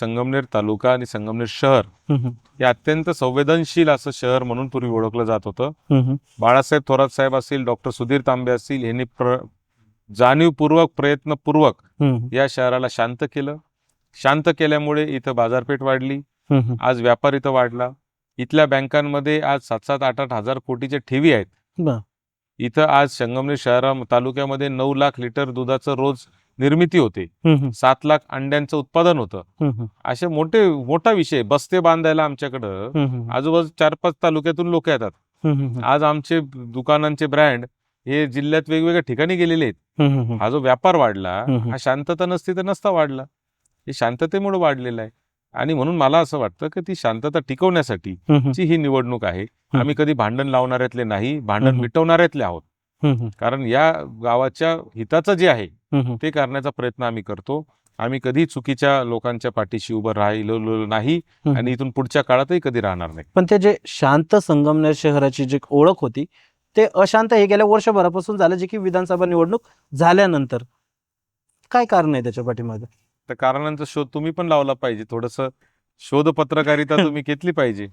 संगमनेर तालुका आणि संगमनेर शहर हे अत्यंत संवेदनशील असं शहर म्हणून पूर्वी ओळखलं जात होतं. बाळासाहेब थोरात साहेब असतील डॉक्टर सुधीर तांबे असतील यांनी प्र जाणीवपूर्वक प्रयत्नपूर्वक या शहराला शांत केलं. शांत केल्यामुळे इथं बाजारपेठ वाढली. आज व्यापार इथं वाढला. इथल्या बँकांमध्ये आज सात सात आठ आठ हजार कोटीच्या ठेवी आहेत. इथं आज संगमनेर शहरा तालुक्यामध्ये नऊ लाख लिटर दुधाचं रोज निर्मिती होते. सात लाख अंड्यांचं उत्पादन होतं. असे मोठे मोठा विषय बस्ते बांधायला आमच्याकडं. आजूबाजू चार पाच तालुक्यातून लोक येतात. आज आमचे दुकानांचे ब्रँड हे जिल्ह्यात वेगवेगळ्या ठिकाणी गेलेले आहेत. हा जो व्यापार वाढला. हा शांतता नसती तर नसता वाढला. हे शांततेमुळे वाढलेला आहे. आणि म्हणून मला असं वाटतं की ती शांतता टिकवण्यासाठी ची ही निवडणूक आहे. आम्ही कधी भांडण लावणाऱ्यातले नाही भांडण. मिटवणाऱ्यातले आहोत. कारण या गावाच्या हिताचं जे आहे ते करण्याचा प्रयत्न आम्ही करतो. आम्ही कधी चुकीच्या लोकांच्या पाठीशी उभं राहिलो नाही आणि इथून पुढच्या काळातही कधी राहणार नाही. पण ते जे शांत संगमनेर शहराची जी ओळख होती ते अशांत हे गेल्या वर्षभरापासून झालं जे की विधानसभा निवडणूक झाल्यानंतर. काय कारण आहे त्याच्या पाठीमागे? तर कारणांचा शोध तुम्ही पण लावला पाहिजे. थोडस शोध पत्रकारिता तुम्ही घेतली पाहिजे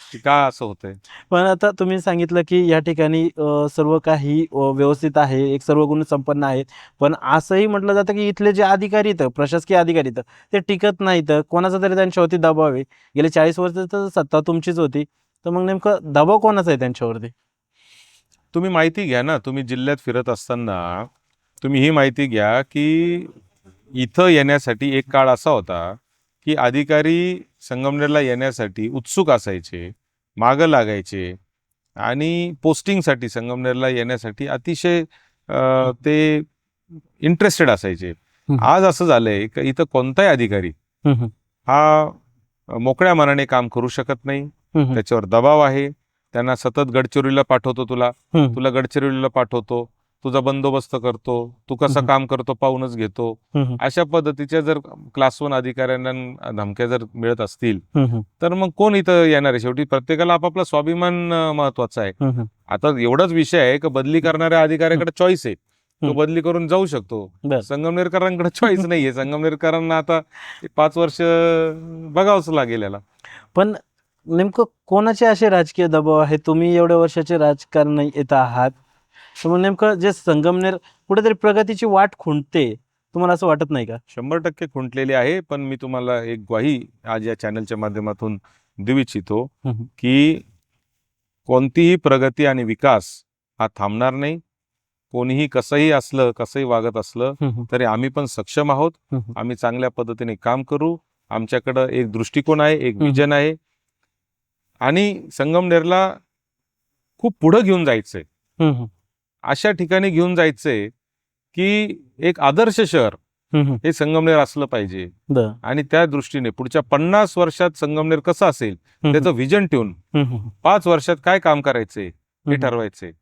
की का असं होतंय? पण आता तुम्ही सांगितलं की या ठिकाणी सर्व काही व्यवस्थित आहे एक सर्व गुण संपन्न आहेत. पण असंही म्हटलं जातं की इथले जे अधिकारी आहेत प्रशासकीय अधिकारी आहेत ते टिकत नाहीत. कोणाचा तरी त्यांच्यावरती दबाव आहे. गेले चाळीस वर्ष तर सत्ता तुमचीच होती. तर मग नेमकं दबाव कोणाचा आहे त्यांच्यावरती? तुम्ही माहिती घ्या ना. तुम्ही जिल्ह्यात फिरत असताना तुम्ही ही माहिती घ्या की इथं येण्यासाठी एक काळ असा होता की अधिकारी संगमनेरला येण्यासाठी उत्सुक असायचे मागं लागायचे आणि पोस्टिंगसाठी संगमनेरला येण्यासाठी अतिशय ते इंटरेस्टेड असायचे. आज असं झालंय की इथं कोणताही अधिकारी हा मोकळ्या मनाने काम करू शकत नाही. त्याच्यावर दबाव आहे. त्यांना सतत गडचिरोलीला पाठवतो तुला. तुला गडचिरोलीला पाठवतो. तुझा बंदोबस्त करतो तू कसं. काम करतो पाहूनच घेतो. अशा पद्धतीच्या जर क्लास वन अधिकाऱ्यांना धमक्या जर मिळत असतील तर मग कोण इथं येणार आहे? शेवटी प्रत्येकाला आपापला स्वाभिमान महत्त्वाचा आहे. आता एवढाच विषय आहे की बदली करणाऱ्या अधिकाऱ्याकडे चॉईस आहे. तो. बदली करून जाऊ शकतो. संगमनेरकरांकडे चॉईस नाहीये. संगमनेरकरांना आता पाच वर्ष बघावंच लागेल याला. पण नेमकं कोणाचे असे राजकीय दबाव आहे? तुम्ही एवढ्या वर्षाचे राजकारण येत आहात. मग नेमकं जे संगमनेर कुठेतरी प्रगतीची वाट खुंटते तुम्हाला असं वाटत नाही का? शंभर टक्के खुंटलेली आहे पण मी तुम्हाला एक ग्वाही आज या चॅनलच्या माध्यमातून देऊ इच्छितो. की कोणतीही प्रगती आणि विकास हा थांबणार नाही. कोणीही कसंही असलं कसंही वागत असलं तरी आम्ही पण सक्षम आहोत. आम्ही चांगल्या पद्धतीने काम करू. आमच्याकडं एक दृष्टिकोन आहे एक. विजन आहे. आणि संगमनेरला खूप पुढं घेऊन जायचंय. अशा ठिकाणी घेऊन जायचंय की एक आदर्श शहर हे संगमनेर असलं पाहिजे. आणि त्या दृष्टीने पुढच्या पन्नास वर्षात संगमनेर कसं असेल त्याचं विजन ठेवून पाच वर्षात काय काम करायचंय हे ठरवायचंय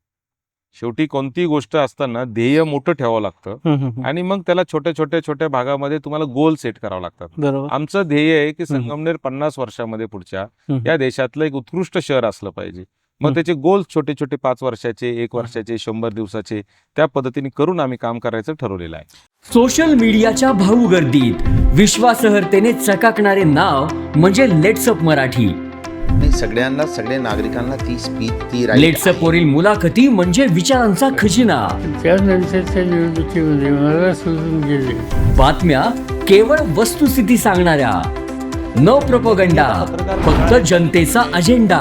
शेवटी कोणतीही गोष्ट असताना ध्येय मोठं ठेवावं लागतं आणि मग त्याला छोट्या छोट्या छोट्या भागामध्ये तुम्हाला गोल सेट करावं लागतात. आमचं ध्येय आहे की. संगमनेर पन्नास वर्षामध्ये पुढच्या. या देशातलं एक उत्कृष्ट शहर असलं पाहिजे. मग. त्याचे गोल छोटे छोटे पाच वर्षाचे एक वर्षाचे शंभर दिवसाचे त्या पद्धतीने करून आम्ही काम करायचं ठरवलेलं आहे. सोशल मीडियाच्या भाऊ गर्दीत विश्वासार्हतेने चकाकणारे नाव म्हणजे लेट्सअप मराठी. नाही सगळ्यांना सगळ्या नागरिकांना ती स्पीच ती right लेट्सअप वरील मुलाखती म्हणजे विचारांचा खजिना. त्यानंतरच्या निवडणुकीमध्ये मला सोडून गेले. बातम्या केवळ वस्तुस्थिती सांगणाऱ्या. न प्रपोगंडा फक्त जनतेचा अजेंडा